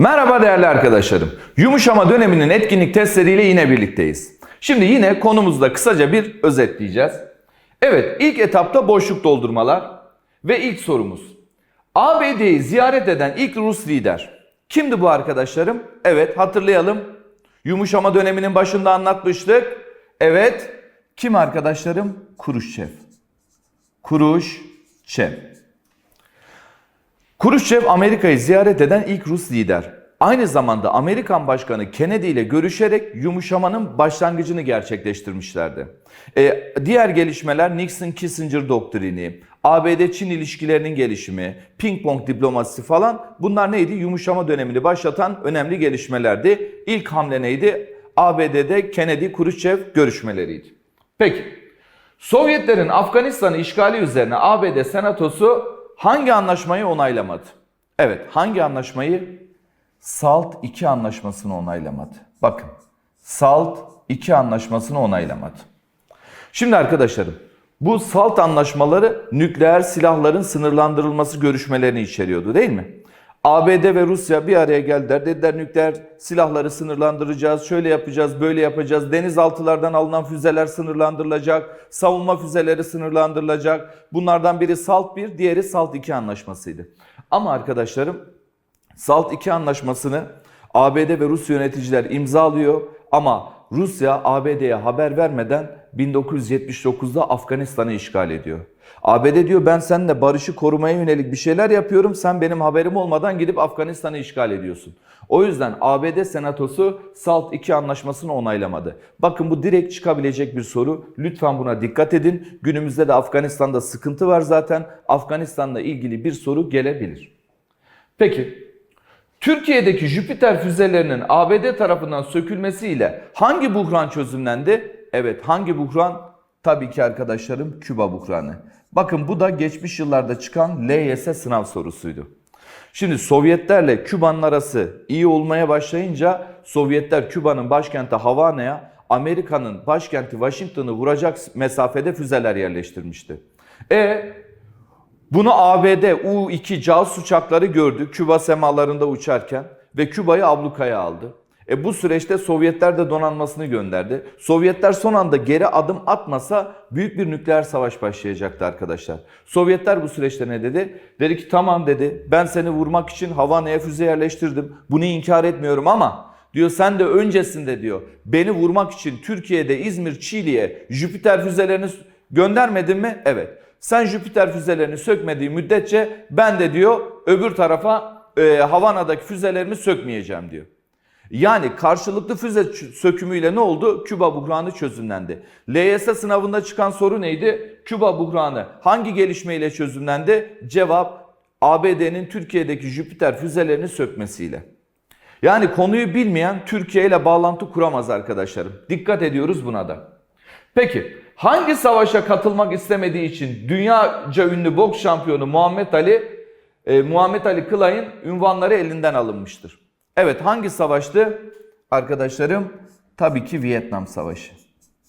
Merhaba değerli arkadaşlarım. Yumuşama döneminin etkinlik testleriyle yine birlikteyiz. Şimdi yine konumuzda kısaca bir özetleyeceğiz. Evet ilk etapta boşluk doldurmalar ve ilk sorumuz. ABD'yi ziyaret eden ilk Rus lider. Kimdi bu arkadaşlarım? Evet hatırlayalım. Yumuşama döneminin başında anlatmıştık. Evet kim arkadaşlarım? Kuruşçev. Kuruşçev. Kuruşçev Amerika'yı ziyaret eden ilk Rus lider. Aynı zamanda Amerikan Başkanı Kennedy ile görüşerek yumuşamanın başlangıcını gerçekleştirmişlerdi. Ee, diğer gelişmeler Nixon-Kissinger doktrini, ABD-Çin ilişkilerinin gelişimi, ping pong diplomasisi falan bunlar neydi? Yumuşama dönemini başlatan önemli gelişmelerdi. İlk hamle neydi? ABD'de Kennedy-Kuruşçev görüşmeleriydi. Peki Sovyetlerin Afganistan'ı işgali üzerine ABD Senatosu hangi anlaşmayı onaylamadı? Evet, hangi anlaşmayı? SALT 2 anlaşmasını onaylamadı. Bakın, SALT 2 anlaşmasını onaylamadı. Şimdi arkadaşlarım, bu SALT anlaşmaları nükleer silahların sınırlandırılması görüşmelerini içeriyordu değil mi? ABD ve Rusya bir araya geldiler. Dediler nükleer silahları sınırlandıracağız, şöyle yapacağız, böyle yapacağız. Denizaltılardan alınan füzeler sınırlandırılacak, savunma füzeleri sınırlandırılacak. Bunlardan biri SALT 1, diğeri SALT 2 anlaşmasıydı. Ama arkadaşlarım SALT 2 anlaşmasını ABD ve Rusya yöneticiler imzalıyor ama Rusya ABD'ye haber vermeden 1979'da Afganistan'ı işgal ediyor. ABD diyor ben seninle barışı korumaya yönelik bir şeyler yapıyorum. Sen benim haberim olmadan gidip Afganistan'ı işgal ediyorsun. O yüzden ABD Senatosu SALT 2 anlaşmasını onaylamadı. Bakın bu direkt çıkabilecek bir soru. Lütfen buna dikkat edin. Günümüzde de Afganistan'da sıkıntı var zaten. Afganistan'la ilgili bir soru gelebilir. Peki Türkiye'deki Jüpiter füzelerinin ABD tarafından sökülmesiyle hangi buhran çözümlendi? Evet hangi buhran? Tabii ki arkadaşlarım Küba buhranı. Bakın bu da geçmiş yıllarda çıkan LYS sınav sorusuydu. Şimdi Sovyetlerle Küba'nın arası iyi olmaya başlayınca Sovyetler Küba'nın başkenti Havana'ya Amerika'nın başkenti Washington'ı vuracak mesafede füzeler yerleştirmişti. E bunu ABD U-2 casus uçakları gördü Küba semalarında uçarken ve Küba'yı ablukaya aldı. E bu süreçte Sovyetler de donanmasını gönderdi. Sovyetler son anda geri adım atmasa büyük bir nükleer savaş başlayacaktı arkadaşlar. Sovyetler bu süreçte ne dedi? Dedi ki tamam dedi ben seni vurmak için Havana'ya füze yerleştirdim. Bunu inkar etmiyorum ama diyor sen de öncesinde diyor beni vurmak için Türkiye'de İzmir, Çiğli'ye Jüpiter füzelerini göndermedin mi? Evet. Sen Jüpiter füzelerini sökmediği müddetçe ben de diyor öbür tarafa e, Havana'daki füzelerimi sökmeyeceğim diyor. Yani karşılıklı füze sökümüyle ne oldu? Küba buhranı çözümlendi. LYS sınavında çıkan soru neydi? Küba buhranı hangi gelişmeyle çözümlendi? Cevap ABD'nin Türkiye'deki Jüpiter füzelerini sökmesiyle. Yani konuyu bilmeyen Türkiye ile bağlantı kuramaz arkadaşlarım. Dikkat ediyoruz buna da. Peki hangi savaşa katılmak istemediği için dünyaca ünlü boks şampiyonu Muhammed Ali e, Muhammed Ali Kılay'ın ünvanları elinden alınmıştır? Evet hangi savaştı? Arkadaşlarım tabii ki Vietnam Savaşı.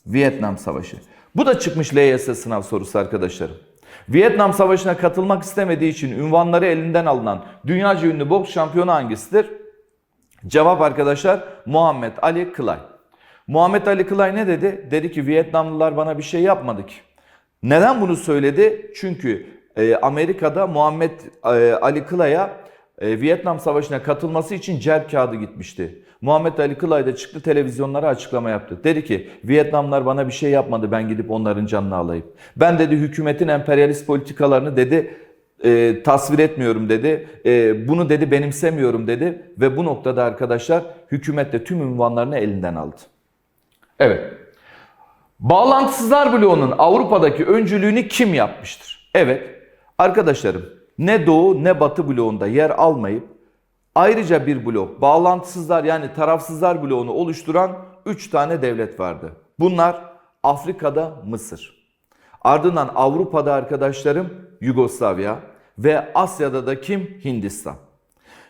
Vietnam Savaşı. Bu da çıkmış LYS sınav sorusu arkadaşlarım. Vietnam Savaşı'na katılmak istemediği için ünvanları elinden alınan dünyaca ünlü boks şampiyonu hangisidir? Cevap arkadaşlar Muhammed Ali Kılay. Muhammed Ali Kılay ne dedi? Dedi ki Vietnamlılar bana bir şey yapmadı ki. Neden bunu söyledi? Çünkü e, Amerika'da Muhammed e, Ali Kılay'a e, Vietnam Savaşı'na katılması için celp kağıdı gitmişti. Muhammed Ali Kılay da çıktı televizyonlara açıklama yaptı. Dedi ki Vietnamlar bana bir şey yapmadı ben gidip onların canını alayım. Ben dedi hükümetin emperyalist politikalarını dedi e, tasvir etmiyorum dedi. E, bunu dedi benimsemiyorum dedi. Ve bu noktada arkadaşlar hükümet de tüm ünvanlarını elinden aldı. Evet. Bağlantısızlar bloğunun Avrupa'daki öncülüğünü kim yapmıştır? Evet. Arkadaşlarım ne doğu ne batı bloğunda yer almayıp ayrıca bir blok bağlantısızlar yani tarafsızlar bloğunu oluşturan 3 tane devlet vardı. Bunlar Afrika'da Mısır. Ardından Avrupa'da arkadaşlarım Yugoslavya ve Asya'da da kim? Hindistan.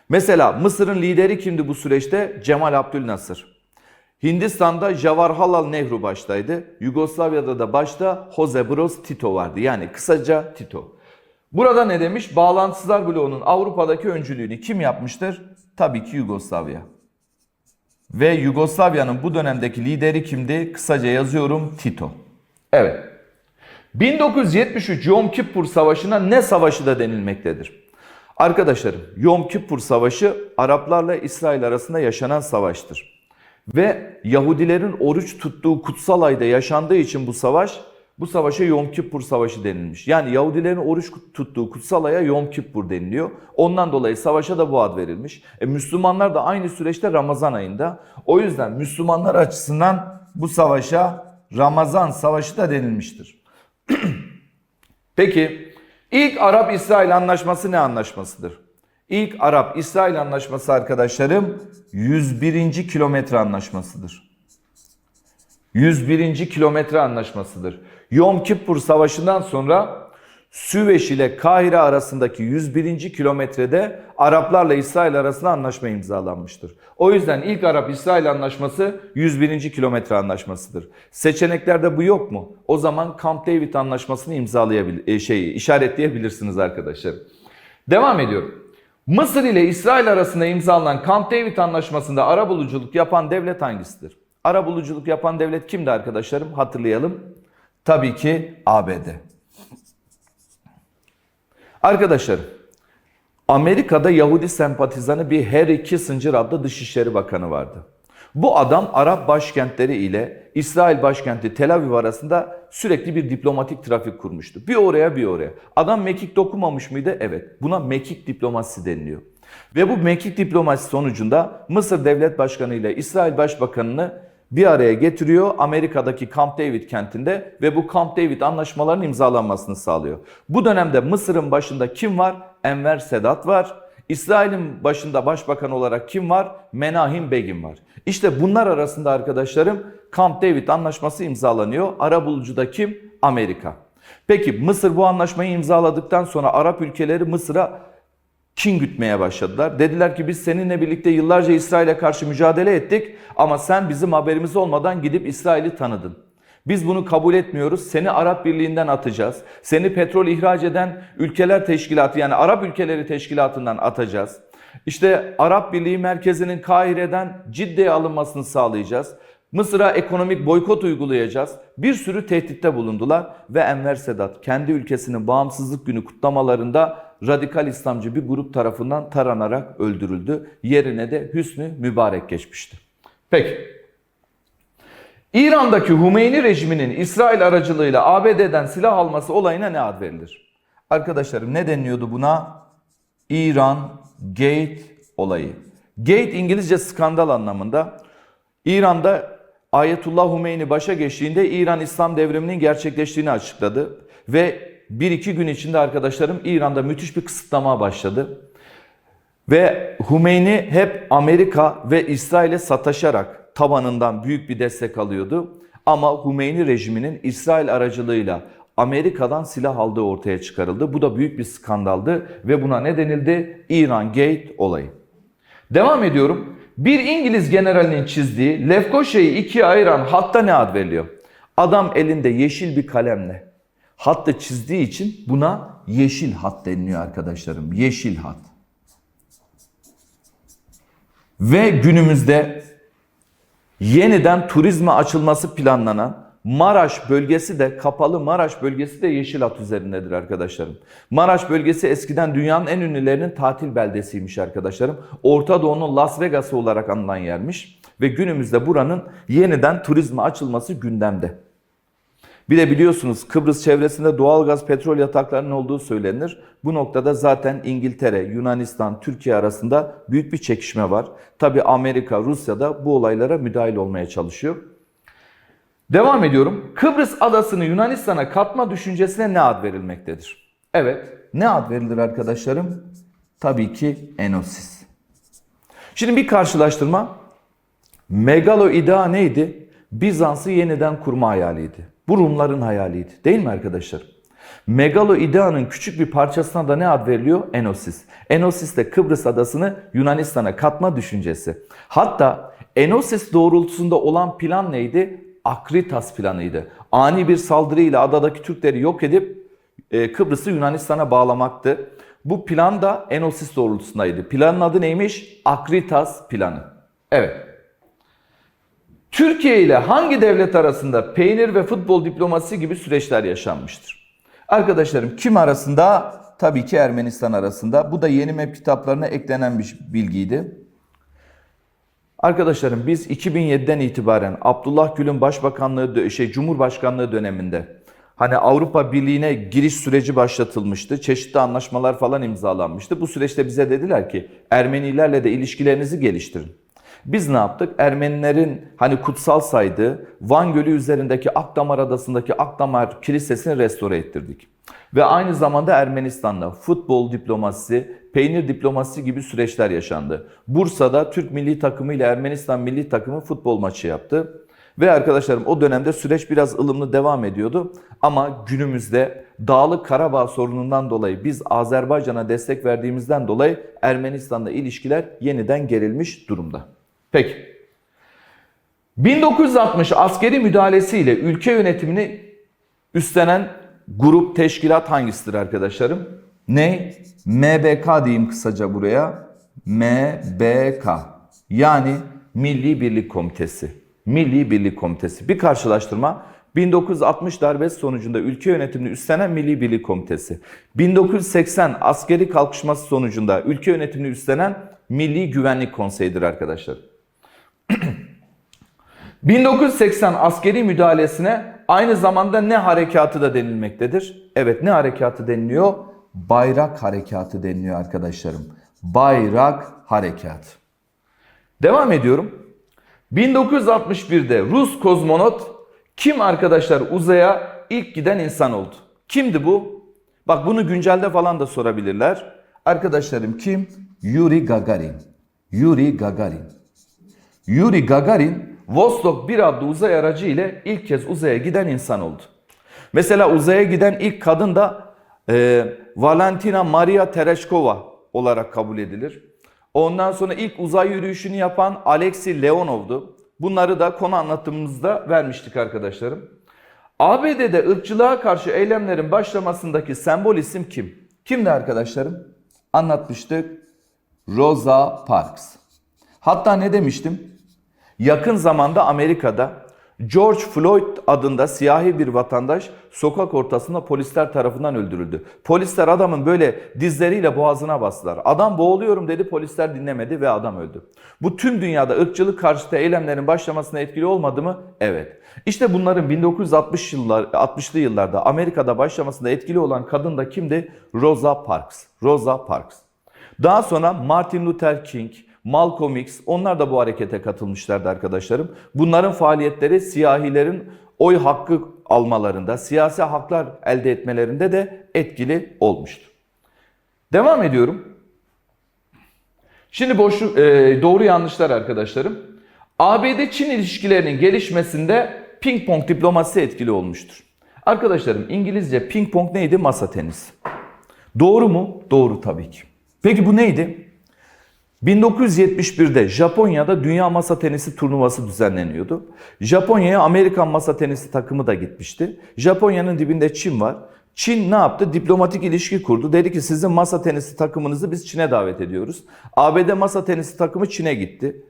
Mesela Mısır'ın lideri kimdi bu süreçte? Cemal Abdülnasır. Hindistan'da Jawaharlal Nehru baştaydı. Yugoslavya'da da başta Jose Broz Tito vardı. Yani kısaca Tito. Burada ne demiş? Bağlantısızlar bloğunun Avrupa'daki öncülüğünü kim yapmıştır? Tabii ki Yugoslavya. Ve Yugoslavya'nın bu dönemdeki lideri kimdi? Kısaca yazıyorum Tito. Evet. 1973 Yom Kippur Savaşı'na ne savaşı da denilmektedir? Arkadaşlarım Yom Kippur Savaşı Araplarla İsrail arasında yaşanan savaştır. Ve Yahudilerin oruç tuttuğu kutsal ayda yaşandığı için bu savaş bu savaşa Yom Kippur Savaşı denilmiş. Yani Yahudilerin oruç tuttuğu kutsal aya Yom Kippur deniliyor. Ondan dolayı savaşa da bu ad verilmiş. E, Müslümanlar da aynı süreçte Ramazan ayında. O yüzden Müslümanlar açısından bu savaşa Ramazan Savaşı da denilmiştir. Peki ilk Arap-İsrail anlaşması ne anlaşmasıdır? İlk Arap-İsrail anlaşması arkadaşlarım 101. kilometre anlaşmasıdır. 101. kilometre anlaşmasıdır. Yom Kippur Savaşı'ndan sonra Süveyş ile Kahire arasındaki 101. kilometrede Araplarla İsrail arasında anlaşma imzalanmıştır. O yüzden ilk Arap-İsrail anlaşması 101. kilometre anlaşmasıdır. Seçeneklerde bu yok mu? O zaman Camp David anlaşmasını imzalayabilir, şey, işaretleyebilirsiniz arkadaşlar. Devam ediyorum. Mısır ile İsrail arasında imzalanan Camp David anlaşmasında arabuluculuk yapan devlet hangisidir? Arabuluculuk yapan devlet kimdi arkadaşlarım? Hatırlayalım. Tabii ki ABD. Arkadaşlarım, Amerika'da Yahudi sempatizanı bir Harry Kissinger adlı Dışişleri Bakanı vardı. Bu adam Arap başkentleri ile İsrail başkenti Tel Aviv arasında sürekli bir diplomatik trafik kurmuştu. Bir oraya bir oraya. Adam mekik dokumamış mıydı? Evet. Buna mekik diplomasisi deniliyor. Ve bu mekik diplomasi sonucunda Mısır Devlet Başkanı ile İsrail Başbakanı'nı bir araya getiriyor Amerika'daki Camp David kentinde ve bu Camp David anlaşmalarının imzalanmasını sağlıyor. Bu dönemde Mısır'ın başında kim var? Enver Sedat var. İsrail'in başında başbakan olarak kim var? Menahim Begin var. İşte bunlar arasında arkadaşlarım Camp David anlaşması imzalanıyor. Arabulucu da kim? Amerika. Peki Mısır bu anlaşmayı imzaladıktan sonra Arap ülkeleri Mısır'a kin gütmeye başladılar. Dediler ki biz seninle birlikte yıllarca İsrail'e karşı mücadele ettik ama sen bizim haberimiz olmadan gidip İsrail'i tanıdın. Biz bunu kabul etmiyoruz. Seni Arap Birliği'nden atacağız. Seni petrol ihraç eden ülkeler teşkilatı yani Arap ülkeleri teşkilatından atacağız. İşte Arap Birliği merkezinin Kahire'den Cidde'ye alınmasını sağlayacağız. Mısır'a ekonomik boykot uygulayacağız. Bir sürü tehditte bulundular ve Enver Sedat kendi ülkesinin bağımsızlık günü kutlamalarında radikal İslamcı bir grup tarafından taranarak öldürüldü. Yerine de Hüsnü Mübarek geçmişti. Peki. İran'daki Hümeyni rejiminin İsrail aracılığıyla ABD'den silah alması olayına ne ad verilir? Arkadaşlarım ne deniyordu buna? İran Gate olayı. Gate İngilizce skandal anlamında. İran'da Ayetullah Hümeyni başa geçtiğinde İran İslam devriminin gerçekleştiğini açıkladı. Ve bir iki gün içinde arkadaşlarım İran'da müthiş bir kısıtlama başladı. Ve Hümeyni hep Amerika ve İsrail'e sataşarak tabanından büyük bir destek alıyordu. Ama Hümeyni rejiminin İsrail aracılığıyla Amerika'dan silah aldığı ortaya çıkarıldı. Bu da büyük bir skandaldı ve buna ne denildi? İran Gate olayı. Devam ediyorum. Bir İngiliz generalinin çizdiği Lefkoşa'yı ikiye ayıran hatta ne ad veriliyor? Adam elinde yeşil bir kalemle hattı çizdiği için buna yeşil hat deniliyor arkadaşlarım. Yeşil hat. Ve günümüzde yeniden turizme açılması planlanan Maraş bölgesi de kapalı Maraş bölgesi de yeşil hat üzerindedir arkadaşlarım. Maraş bölgesi eskiden dünyanın en ünlülerinin tatil beldesiymiş arkadaşlarım. Orta Doğu'nun Las Vegas'ı olarak anılan yermiş ve günümüzde buranın yeniden turizme açılması gündemde. Bir de biliyorsunuz Kıbrıs çevresinde doğalgaz petrol yataklarının olduğu söylenir. Bu noktada zaten İngiltere, Yunanistan, Türkiye arasında büyük bir çekişme var. Tabi Amerika, Rusya da bu olaylara müdahil olmaya çalışıyor. Devam ediyorum. Kıbrıs adasını Yunanistan'a katma düşüncesine ne ad verilmektedir? Evet, ne ad verilir arkadaşlarım? Tabii ki Enosis. Şimdi bir karşılaştırma. Megaloidea neydi? Bizans'ı yeniden kurma hayaliydi. Bu Rumların hayaliydi. Değil mi arkadaşlar? Megaloidea'nın küçük bir parçasına da ne ad veriliyor? Enosis. Enosis de Kıbrıs adasını Yunanistan'a katma düşüncesi. Hatta Enosis doğrultusunda olan plan neydi? Akritas planıydı. Ani bir saldırıyla adadaki Türkleri yok edip e, Kıbrıs'ı Yunanistan'a bağlamaktı. Bu plan da Enosis doğrultusundaydı. Planın adı neymiş? Akritas planı. Evet. Türkiye ile hangi devlet arasında peynir ve futbol diplomasi gibi süreçler yaşanmıştır? Arkadaşlarım kim arasında? Tabii ki Ermenistan arasında. Bu da yeni map kitaplarına eklenen bir bilgiydi. Arkadaşlarım biz 2007'den itibaren Abdullah Gül'ün başbakanlığı şey Cumhurbaşkanlığı döneminde hani Avrupa Birliği'ne giriş süreci başlatılmıştı. Çeşitli anlaşmalar falan imzalanmıştı. Bu süreçte bize dediler ki Ermenilerle de ilişkilerinizi geliştirin. Biz ne yaptık? Ermenilerin hani kutsal saydığı Van Gölü üzerindeki Akdamar Adası'ndaki Akdamar Kilisesi'ni restore ettirdik. Ve aynı zamanda Ermenistan'da futbol diplomasisi, peynir diplomasisi gibi süreçler yaşandı. Bursa'da Türk milli takımı ile Ermenistan milli takımı futbol maçı yaptı. Ve arkadaşlarım o dönemde süreç biraz ılımlı devam ediyordu. Ama günümüzde Dağlık Karabağ sorunundan dolayı biz Azerbaycan'a destek verdiğimizden dolayı Ermenistan'la ilişkiler yeniden gerilmiş durumda. Peki. 1960 askeri müdahalesiyle ülke yönetimini üstlenen grup, teşkilat hangisidir arkadaşlarım? Ne? MBK diyeyim kısaca buraya. MBK. Yani Milli Birlik Komitesi. Milli Birlik Komitesi. Bir karşılaştırma. 1960 darbesi sonucunda ülke yönetimini üstlenen Milli Birlik Komitesi. 1980 askeri kalkışması sonucunda ülke yönetimini üstlenen Milli Güvenlik Konseyi'dir arkadaşlar. 1980 askeri müdahalesine aynı zamanda ne harekatı da denilmektedir? Evet ne harekatı deniliyor? Bayrak harekatı deniliyor arkadaşlarım. Bayrak harekatı. Devam ediyorum. 1961'de Rus kozmonot kim arkadaşlar uzaya ilk giden insan oldu? Kimdi bu? Bak bunu güncelde falan da sorabilirler. Arkadaşlarım kim? Yuri Gagarin. Yuri Gagarin. Yuri Gagarin Vostok 1 adlı uzay aracı ile ilk kez uzaya giden insan oldu. Mesela uzaya giden ilk kadın da e, Valentina Maria Tereshkova olarak kabul edilir. Ondan sonra ilk uzay yürüyüşünü yapan Alexei Leonov'du. Bunları da konu anlatımımızda vermiştik arkadaşlarım. ABD'de ırkçılığa karşı eylemlerin başlamasındaki sembol isim kim? Kimdi arkadaşlarım? Anlatmıştık. Rosa Parks. Hatta ne demiştim? Yakın zamanda Amerika'da George Floyd adında siyahi bir vatandaş sokak ortasında polisler tarafından öldürüldü. Polisler adamın böyle dizleriyle boğazına bastılar. Adam boğuluyorum dedi polisler dinlemedi ve adam öldü. Bu tüm dünyada ırkçılık karşıtı eylemlerin başlamasına etkili olmadı mı? Evet. İşte bunların 1960 yıllar 60'lı yıllarda Amerika'da başlamasında etkili olan kadın da kimdi? Rosa Parks. Rosa Parks. Daha sonra Martin Luther King, Malcolm X onlar da bu harekete katılmışlardı arkadaşlarım. Bunların faaliyetleri siyahilerin oy hakkı almalarında, siyasi haklar elde etmelerinde de etkili olmuştu. Devam ediyorum. Şimdi boşu, e, doğru yanlışlar arkadaşlarım. ABD-Çin ilişkilerinin gelişmesinde ping pong diplomasisi etkili olmuştur. Arkadaşlarım İngilizce ping pong neydi? Masa tenisi. Doğru mu? Doğru tabii ki. Peki bu neydi? 1971'de Japonya'da Dünya Masa Tenisi turnuvası düzenleniyordu. Japonya'ya Amerikan masa tenisi takımı da gitmişti. Japonya'nın dibinde Çin var. Çin ne yaptı? Diplomatik ilişki kurdu. Dedi ki sizin masa tenisi takımınızı biz Çin'e davet ediyoruz. ABD masa tenisi takımı Çin'e gitti.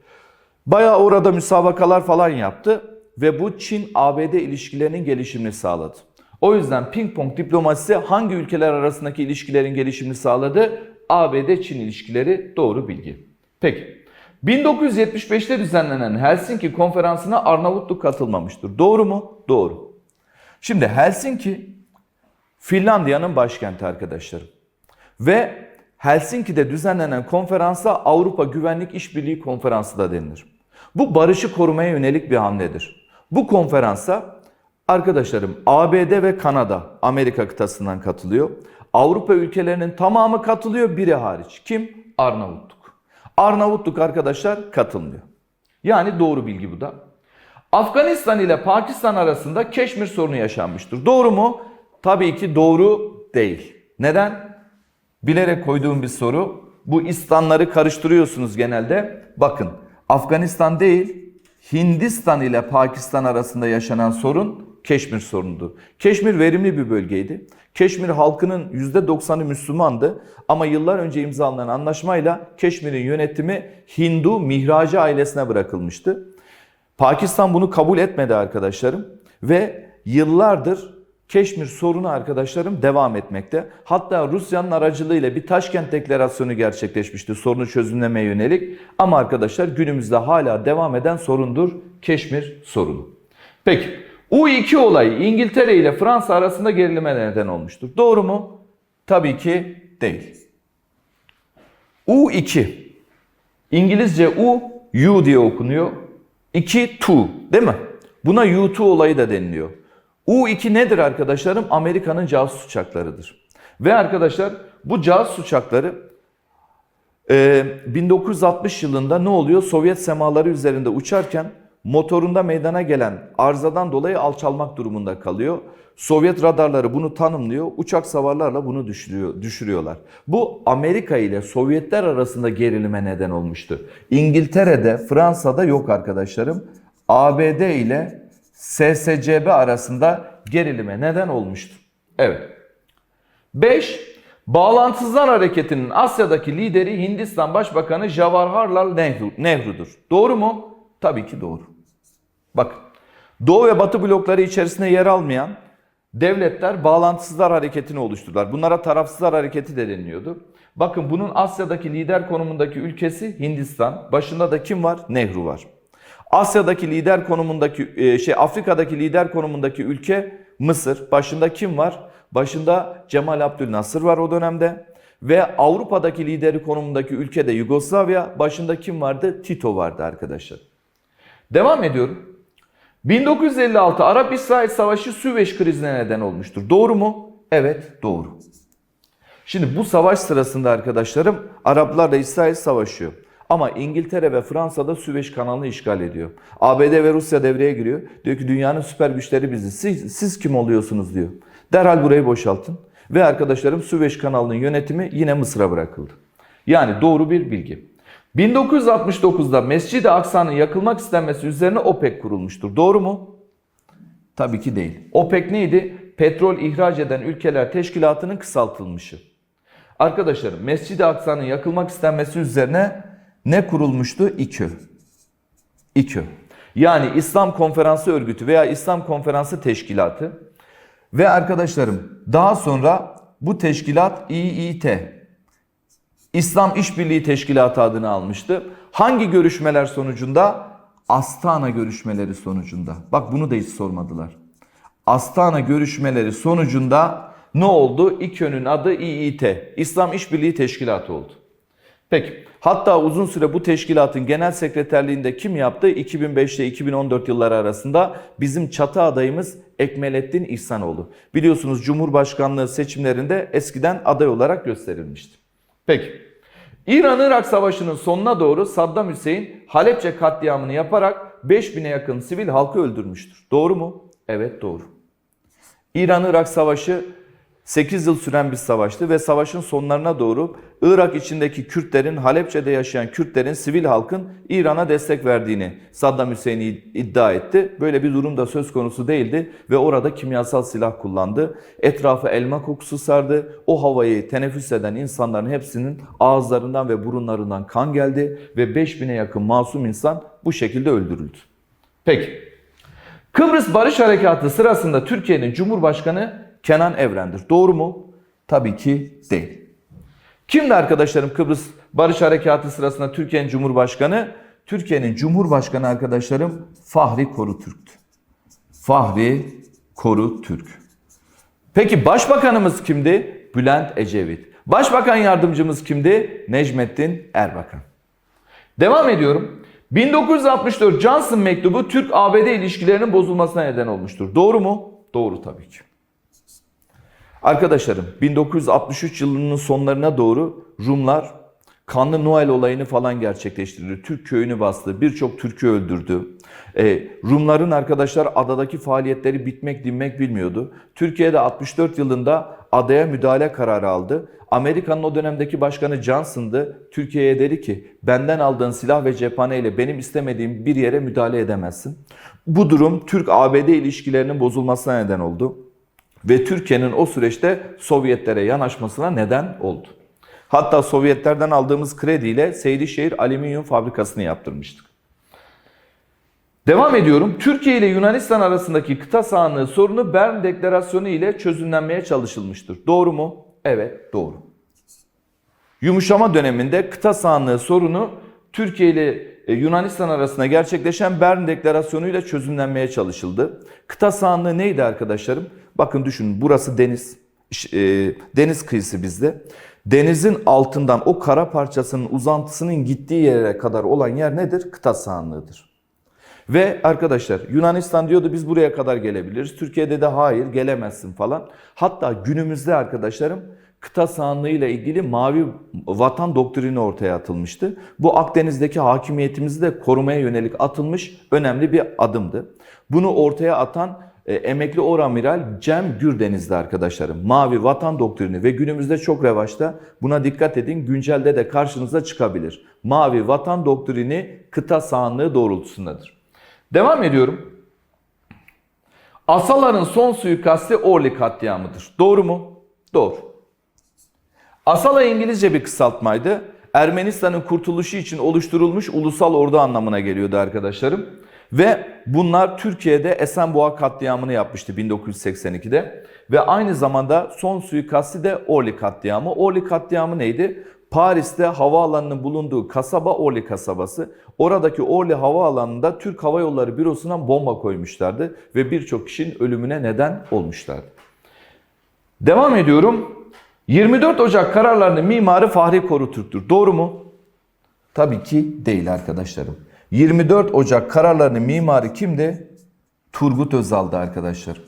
Bayağı orada müsabakalar falan yaptı ve bu Çin-ABD ilişkilerinin gelişimini sağladı. O yüzden ping pong diplomasisi hangi ülkeler arasındaki ilişkilerin gelişimini sağladı? ABD-Çin ilişkileri doğru bilgi. Peki. 1975'te düzenlenen Helsinki konferansına Arnavutluk katılmamıştır. Doğru mu? Doğru. Şimdi Helsinki Finlandiya'nın başkenti arkadaşlarım. Ve Helsinki'de düzenlenen konferansa Avrupa Güvenlik İşbirliği Konferansı da denilir. Bu barışı korumaya yönelik bir hamledir. Bu konferansa arkadaşlarım ABD ve Kanada Amerika kıtasından katılıyor. Avrupa ülkelerinin tamamı katılıyor biri hariç. Kim? Arnavutluk. Arnavutluk arkadaşlar katılmıyor. Yani doğru bilgi bu da. Afganistan ile Pakistan arasında Keşmir sorunu yaşanmıştır. Doğru mu? Tabii ki doğru değil. Neden? Bilerek koyduğum bir soru. Bu İslamları karıştırıyorsunuz genelde. Bakın Afganistan değil Hindistan ile Pakistan arasında yaşanan sorun Keşmir sorunudu. Keşmir verimli bir bölgeydi. Keşmir halkının %90'ı Müslümandı ama yıllar önce imzalanan anlaşmayla Keşmir'in yönetimi Hindu Mihracı ailesine bırakılmıştı. Pakistan bunu kabul etmedi arkadaşlarım ve yıllardır Keşmir sorunu arkadaşlarım devam etmekte. Hatta Rusya'nın aracılığıyla bir Taşkent deklarasyonu gerçekleşmişti sorunu çözümlemeye yönelik. Ama arkadaşlar günümüzde hala devam eden sorundur Keşmir sorunu. Peki U2 olayı İngiltere ile Fransa arasında gerilime neden olmuştur. Doğru mu? Tabii ki değil. U2 İngilizce U, U diye okunuyor. 2, to değil mi? Buna U2 olayı da deniliyor. U2 nedir arkadaşlarım? Amerika'nın casus uçaklarıdır. Ve arkadaşlar bu casus uçakları e, 1960 yılında ne oluyor? Sovyet semaları üzerinde uçarken motorunda meydana gelen arızadan dolayı alçalmak durumunda kalıyor. Sovyet radarları bunu tanımlıyor. Uçak savarlarla bunu düşürüyor, düşürüyorlar. Bu Amerika ile Sovyetler arasında gerilime neden olmuştu. İngiltere'de, Fransa'da yok arkadaşlarım. ABD ile SSCB arasında gerilime neden olmuştur. Evet. 5. Bağlantısızlar Hareketi'nin Asya'daki lideri Hindistan Başbakanı Jawaharlal Nehru, Nehru'dur. Doğru mu? Tabii ki doğru. Bakın. Doğu ve Batı blokları içerisinde yer almayan devletler bağlantısızlar hareketini oluşturdular. Bunlara tarafsızlar hareketi de deniliyordu. Bakın bunun Asya'daki lider konumundaki ülkesi Hindistan. Başında da kim var? Nehru var. Asya'daki lider konumundaki e, şey Afrika'daki lider konumundaki ülke Mısır. Başında kim var? Başında Cemal Abdülnasır var o dönemde. Ve Avrupa'daki lideri konumundaki ülkede Yugoslavya. Başında kim vardı? Tito vardı arkadaşlar. Devam ediyorum. 1956 Arap-İsrail Savaşı Süveyş krizine neden olmuştur. Doğru mu? Evet, doğru. Şimdi bu savaş sırasında arkadaşlarım Araplarla İsrail savaşıyor. Ama İngiltere ve Fransa da Süveyş kanalını işgal ediyor. ABD ve Rusya devreye giriyor. Diyor ki dünyanın süper güçleri biziz. Siz, siz kim oluyorsunuz diyor. Derhal burayı boşaltın. Ve arkadaşlarım Süveyş kanalının yönetimi yine Mısır'a bırakıldı. Yani doğru bir bilgi. 1969'da Mescid-i Aksa'nın yakılmak istenmesi üzerine OPEC kurulmuştur. Doğru mu? Tabii ki değil. OPEC neydi? Petrol ihraç eden ülkeler teşkilatının kısaltılmışı. Arkadaşlarım Mescid-i Aksa'nın yakılmak istenmesi üzerine ne kurulmuştu? İKÖ. İKÖ. Yani İslam Konferansı Örgütü veya İslam Konferansı Teşkilatı. Ve arkadaşlarım daha sonra bu teşkilat İİT, İslam İşbirliği Teşkilatı adını almıştı. Hangi görüşmeler sonucunda? Astana görüşmeleri sonucunda. Bak bunu da hiç sormadılar. Astana görüşmeleri sonucunda ne oldu? İKÖ'nün adı İİT, İslam İşbirliği Teşkilatı oldu. Peki. Hatta uzun süre bu teşkilatın genel sekreterliğinde kim yaptı? 2005 ile 2014 yılları arasında bizim çatı adayımız Ekmelettin İhsanoğlu. Biliyorsunuz Cumhurbaşkanlığı seçimlerinde eskiden aday olarak gösterilmişti. Peki. İran-Irak Savaşı'nın sonuna doğru Saddam Hüseyin Halepçe katliamını yaparak 5000'e yakın sivil halkı öldürmüştür. Doğru mu? Evet doğru. İran-Irak Savaşı 8 yıl süren bir savaştı ve savaşın sonlarına doğru Irak içindeki Kürtlerin, Halepçe'de yaşayan Kürtlerin, sivil halkın İran'a destek verdiğini Saddam Hüseyin iddia etti. Böyle bir durum da söz konusu değildi ve orada kimyasal silah kullandı. Etrafı elma kokusu sardı. O havayı teneffüs eden insanların hepsinin ağızlarından ve burunlarından kan geldi ve 5000'e yakın masum insan bu şekilde öldürüldü. Peki. Kıbrıs Barış Harekatı sırasında Türkiye'nin Cumhurbaşkanı Kenan Evren'dir. Doğru mu? Tabii ki değil. Kimdi arkadaşlarım Kıbrıs Barış Harekatı sırasında Türkiye'nin Cumhurbaşkanı? Türkiye'nin Cumhurbaşkanı arkadaşlarım Fahri Korutürk'tü. Fahri Korutürk. Peki Başbakanımız kimdi? Bülent Ecevit. Başbakan yardımcımız kimdi? Necmettin Erbakan. Devam ediyorum. 1964 Johnson mektubu Türk-ABD ilişkilerinin bozulmasına neden olmuştur. Doğru mu? Doğru tabii ki. Arkadaşlarım 1963 yılının sonlarına doğru Rumlar kanlı Noel olayını falan gerçekleştirdi. Türk köyünü bastı. Birçok Türk'ü öldürdü. E, Rumların arkadaşlar adadaki faaliyetleri bitmek dinmek bilmiyordu. Türkiye'de 64 yılında adaya müdahale kararı aldı. Amerika'nın o dönemdeki başkanı Johnson'dı. Türkiye'ye dedi ki benden aldığın silah ve cephaneyle benim istemediğim bir yere müdahale edemezsin. Bu durum Türk-ABD ilişkilerinin bozulmasına neden oldu. Ve Türkiye'nin o süreçte Sovyetlere yanaşmasına neden oldu. Hatta Sovyetlerden aldığımız krediyle Seydişehir Alüminyum Fabrikası'nı yaptırmıştık. Devam ediyorum. Türkiye ile Yunanistan arasındaki kıta sahanlığı sorunu Bern Deklarasyonu ile çözümlenmeye çalışılmıştır. Doğru mu? Evet, doğru. Yumuşama döneminde kıta sahanlığı sorunu Türkiye ile e, Yunanistan arasında gerçekleşen Bern Deklarasyonu ile çözümlenmeye çalışıldı. Kıta sahanlığı neydi arkadaşlarım? Bakın düşünün burası deniz. E, deniz kıyısı bizde. Denizin altından o kara parçasının uzantısının gittiği yere kadar olan yer nedir? Kıta sahanlığıdır. Ve arkadaşlar Yunanistan diyordu biz buraya kadar gelebiliriz. Türkiye'de de hayır gelemezsin falan. Hatta günümüzde arkadaşlarım kıta sahanlığıyla ilgili mavi vatan doktrini ortaya atılmıştı. Bu Akdeniz'deki hakimiyetimizi de korumaya yönelik atılmış önemli bir adımdı. Bunu ortaya atan e, emekli oramiral Cem Gürdeniz'di arkadaşlarım. Mavi vatan doktrini ve günümüzde çok revaçta. Buna dikkat edin güncelde de karşınıza çıkabilir. Mavi vatan doktrini kıta sahanlığı doğrultusundadır. Devam ediyorum. Asaların son suikasti Orly katliamıdır. Doğru mu? Doğru. Asala İngilizce bir kısaltmaydı. Ermenistan'ın kurtuluşu için oluşturulmuş ulusal ordu anlamına geliyordu arkadaşlarım. Ve bunlar Türkiye'de Esenboğa katliamını yapmıştı 1982'de. Ve aynı zamanda son suikasti de Orly katliamı. Orly katliamı neydi? Paris'te havaalanının bulunduğu kasaba Orly kasabası. Oradaki Orly havaalanında Türk Hava Yolları bürosuna bomba koymuşlardı ve birçok kişinin ölümüne neden olmuşlardı. Devam ediyorum. 24 Ocak kararlarının mimarı Fahri Korutürk'tür. Doğru mu? Tabii ki değil arkadaşlarım. 24 Ocak kararlarının mimarı kimdi? Turgut Özal'dı arkadaşlar.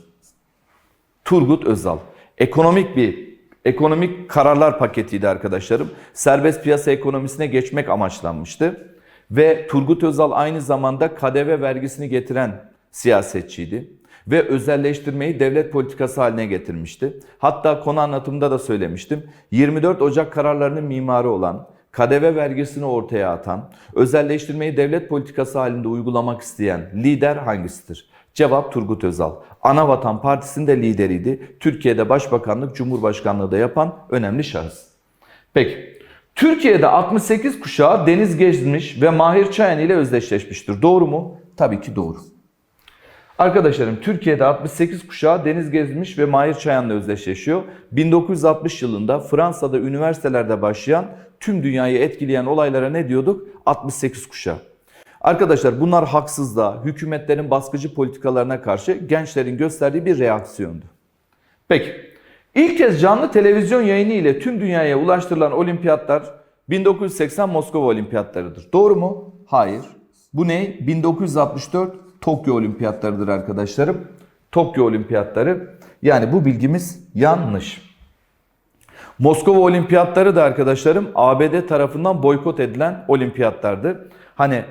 Turgut Özal. Ekonomik bir ekonomik kararlar paketiydi arkadaşlarım. Serbest piyasa ekonomisine geçmek amaçlanmıştı. Ve Turgut Özal aynı zamanda KDV vergisini getiren siyasetçiydi. Ve özelleştirmeyi devlet politikası haline getirmişti. Hatta konu anlatımında da söylemiştim. 24 Ocak kararlarının mimarı olan, KDV vergisini ortaya atan, özelleştirmeyi devlet politikası halinde uygulamak isteyen lider hangisidir? Cevap Turgut Özal. Anavatan Partisi'nin de lideriydi. Türkiye'de başbakanlık, cumhurbaşkanlığı da yapan önemli şahıs. Peki. Türkiye'de 68 kuşağı deniz gezmiş ve Mahir Çayan ile özdeşleşmiştir. Doğru mu? Tabii ki doğru. Arkadaşlarım Türkiye'de 68 kuşağı deniz gezmiş ve Mahir Çayan'la özdeşleşiyor. 1960 yılında Fransa'da üniversitelerde başlayan tüm dünyayı etkileyen olaylara ne diyorduk? 68 kuşağı. Arkadaşlar bunlar haksızlığa, hükümetlerin baskıcı politikalarına karşı gençlerin gösterdiği bir reaksiyondu. Peki, ilk kez canlı televizyon yayını ile tüm dünyaya ulaştırılan olimpiyatlar 1980 Moskova olimpiyatlarıdır. Doğru mu? Hayır. Bu ne? 1964 Tokyo olimpiyatlarıdır arkadaşlarım. Tokyo olimpiyatları. Yani bu bilgimiz yanlış. Moskova olimpiyatları da arkadaşlarım ABD tarafından boykot edilen olimpiyatlardı. Hani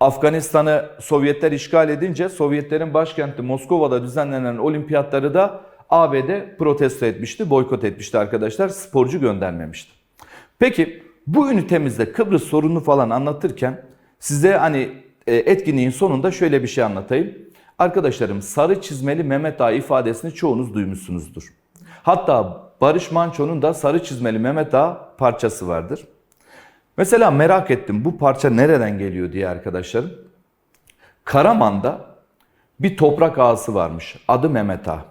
Afganistan'ı Sovyetler işgal edince Sovyetlerin başkenti Moskova'da düzenlenen olimpiyatları da ABD protesto etmişti, boykot etmişti arkadaşlar. Sporcu göndermemişti. Peki bu ünitemizde Kıbrıs sorunu falan anlatırken size hani etkinliğin sonunda şöyle bir şey anlatayım. Arkadaşlarım sarı çizmeli Mehmet Ağa ifadesini çoğunuz duymuşsunuzdur. Hatta Barış Manço'nun da sarı çizmeli Mehmet Ağa parçası vardır. Mesela merak ettim bu parça nereden geliyor diye arkadaşlarım. Karaman'da bir toprak ağası varmış. Adı Mehmet Ağa.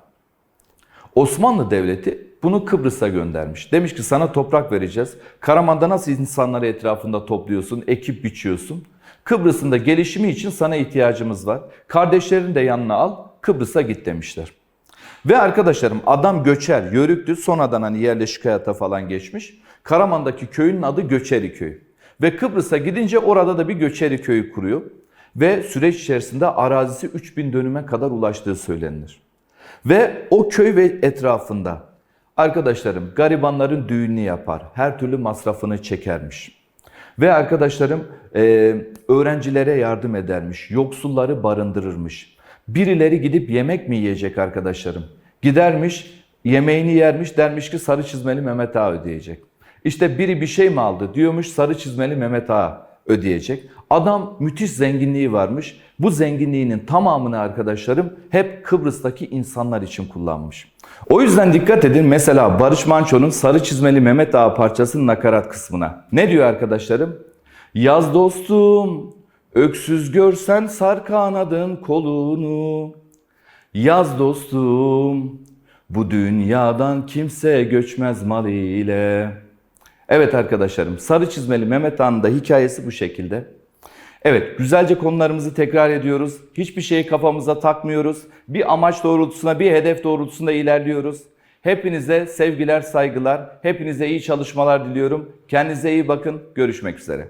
Osmanlı Devleti bunu Kıbrıs'a göndermiş. Demiş ki sana toprak vereceğiz. Karaman'da nasıl insanları etrafında topluyorsun, ekip biçiyorsun. Kıbrıs'ın da gelişimi için sana ihtiyacımız var. Kardeşlerini de yanına al, Kıbrıs'a git demişler. Ve arkadaşlarım adam göçer, yörüktü. Sonradan hani yerleşik hayata falan geçmiş. Karaman'daki köyün adı Göçeri Köyü. Ve Kıbrıs'a gidince orada da bir Göçeri Köyü kuruyor. Ve süreç içerisinde arazisi 3000 dönüme kadar ulaştığı söylenir. Ve o köy ve etrafında arkadaşlarım garibanların düğününü yapar. Her türlü masrafını çekermiş. Ve arkadaşlarım e, öğrencilere yardım edermiş, yoksulları barındırırmış. Birileri gidip yemek mi yiyecek arkadaşlarım? Gidermiş, yemeğini yermiş dermiş ki sarı çizmeli Mehmet Ağa ödeyecek. İşte biri bir şey mi aldı diyormuş sarı çizmeli Mehmet Ağa ödeyecek. Adam müthiş zenginliği varmış. Bu zenginliğinin tamamını arkadaşlarım hep Kıbrıs'taki insanlar için kullanmış. O yüzden dikkat edin mesela Barış Manço'nun Sarı Çizmeli Mehmet Ağa parçasının nakarat kısmına. Ne diyor arkadaşlarım? Yaz dostum, öksüz görsen sar kanadın kolunu. Yaz dostum, bu dünyadan kimse göçmez mal ile. Evet arkadaşlarım, Sarı Çizmeli Mehmet Ağa'nın da hikayesi bu şekilde. Evet, güzelce konularımızı tekrar ediyoruz. Hiçbir şeyi kafamıza takmıyoruz. Bir amaç doğrultusunda, bir hedef doğrultusunda ilerliyoruz. Hepinize sevgiler, saygılar, hepinize iyi çalışmalar diliyorum. Kendinize iyi bakın, görüşmek üzere.